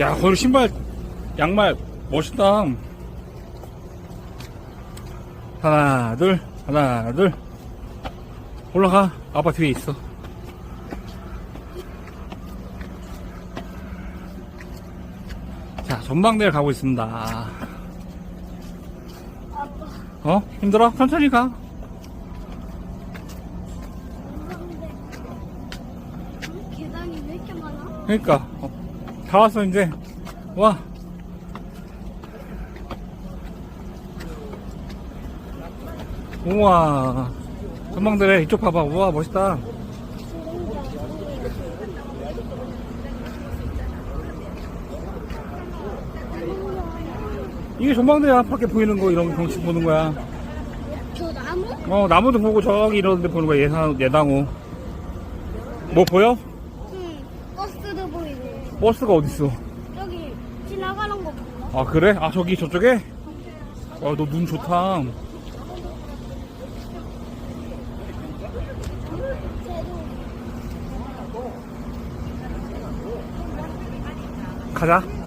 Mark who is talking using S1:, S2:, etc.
S1: 야, 거기 신발, 양말, 멋있다. 하나, 둘, 하나, 둘. 올라가. 아빠 뒤에 있어. 자, 전망대를 가고 있습니다. 어? 힘들어? 천천히 가.
S2: 무서운데 응? 계단이 왜 이렇게 많아?
S1: 그러니까 어, 다 왔어 이제. 와. 우와. 전망대래 이쪽 봐봐. 우와 멋있다. 이게 전망대야 밖에 보이는 거 이런 경치 보는 거야.
S2: 저 나무?
S1: 어 나무도 보고 저기 이런 데 보는 거야 예상, 예당호. 뭐 보여? 버스가 어딨어?
S2: 저기 지나가는 거 보여
S1: 아 그래? 아 저기 저쪽에? 아 너 눈 좋다. 가자